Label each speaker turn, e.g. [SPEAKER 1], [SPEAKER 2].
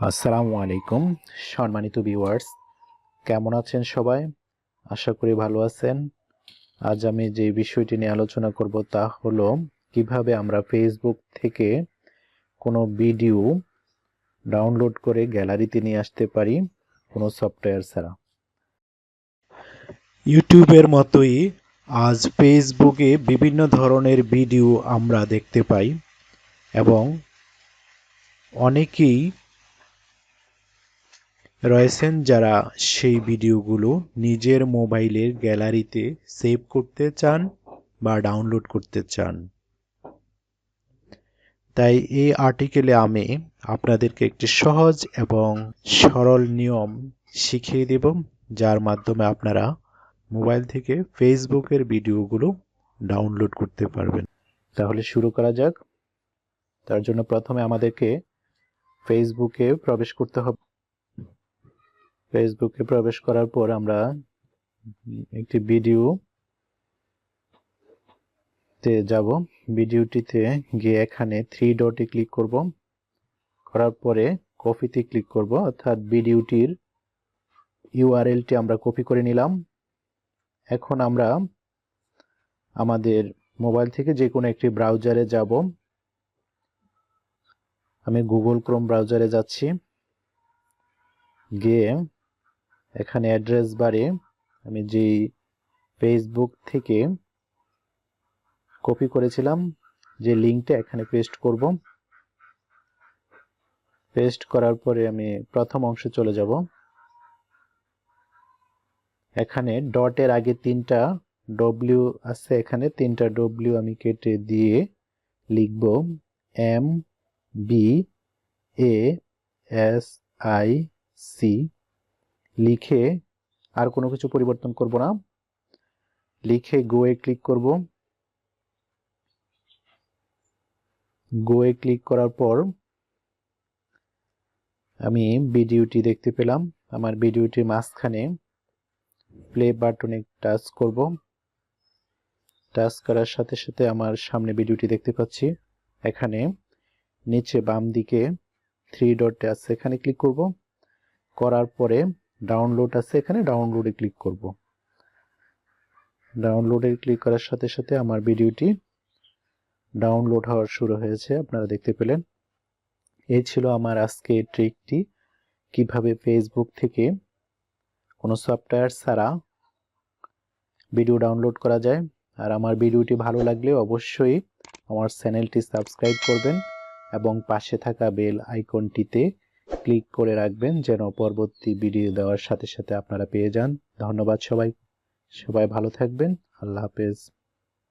[SPEAKER 1] আসসালামু আলাইকুম, সম্মানিত ভিউয়ার্স কেমন আছেন সবাই? আশা করি ভালো আছেন। আজ আমি যে বিষয়টি নিয়ে আলোচনা করব তা হলো, কীভাবে আমরা ফেসবুক থেকে কোনো ভিডিও ডাউনলোড করে গ্যালারিতে নিয়ে আসতে পারি, কোনো সফটওয়্যার ছাড়া। ইউটিউবের মতোই আজ ফেসবুকে বিভিন্ন ধরনের ভিডিও আমরা দেখতে পাই এবং অনেকেই রয়েছেন যারা সেই ভিডিওগুলো নিজের মোবাইলের গ্যালারিতে সেভ করতে চান বা ডাউনলোড করতে চান। তাই এই আর্টিকেলে আমি আপনাদেরকে একটি সহজ এবং সরল নিয়ম শিখিয়ে দেব, যার মাধ্যমে আপনারা মোবাইল থেকে ফেসবুকের ভিডিওগুলো ডাউনলোড করতে পারবেন। তাহলে শুরু করা যাক। তার জন্য প্রথমে আমাদেরকে ফেসবুকে প্রবেশ করতে হবে। ফেসবুকে প্রবেশ করার পর আমরা একটি ভিডিও তে যাব। ভিডিওটিতে গিয়ে এখানে থ্রি ডটে ক্লিক করব। করার পরে কপিতে ক্লিক করব। অর্থাৎ ভিডিওটির ইউআরএলটি আমরা কপি করে নিলাম। এখন আমরা আমাদের মোবাইল থেকে যে কোনো একটি ব্রাউজারে যাব। আমি গুগল ক্রোম ব্রাউজারে যাচ্ছি। গিয়ে এখানে অ্যাড্রেস বারে আমি যেই ফেসবুক থেকে কপি করেছিলাম, যে লিঙ্কটা এখানে পেস্ট করব। পেস্ট করার পরে আমি প্রথম অংশে চলে যাব। এখানে ডটের আগে তিনটা ডব্লিউ আছে, এখানে তিনটা ডব্লিউ আমি কেটে দিয়ে লিখব M B A S I C লিখে আর কোনো কিছু পরিবর্তন করব না। লিখে গোয়ে ক্লিক করব। গোয়ে ক্লিক করার পর আমি ভিডিওটি দেখতে পেলাম। আমার ভিডিওটির মাঝখানে প্লে বাটনে টাচ করব। টাচ করার সাথে সাথে আমার সামনে ভিডিওটি দেখতে পাচ্ছি। এখানে নিচে বাম দিকে থ্রি ডট আছে। এখানে ক্লিক করব। করার পরে ডাউনলোড আছে, এখানে ডাউনলোডে ক্লিক করব। ডাউনলোডে ক্লিক করার সাথে সাথে আমার ভিডিওটি ডাউনলোড হওয়ার শুরু হয়েছে, আপনারা দেখতে পেলেন। এই ছিল আমার আজকে ট্রিকটি কীভাবে ফেসবুক থেকে কোনো সফটওয়্যার ছাড়া ভিডিও ডাউনলোড করা যায়। আর আমার ভিডিওটি ভালো লাগলে অবশ্যই আমার চ্যানেলটি সাবস্ক্রাইব করবেন এবং পাশে থাকা বেল আইকনটিতে ক্লিক করে রাখবেন যেন পরবর্তী ভিডিও দেওয়ার সাথে সাথে আপনারা পেয়ে যান। ধন্যবাদ সবাই। সবাই ভালো থাকবেন। আল্লাহ হাফেজ।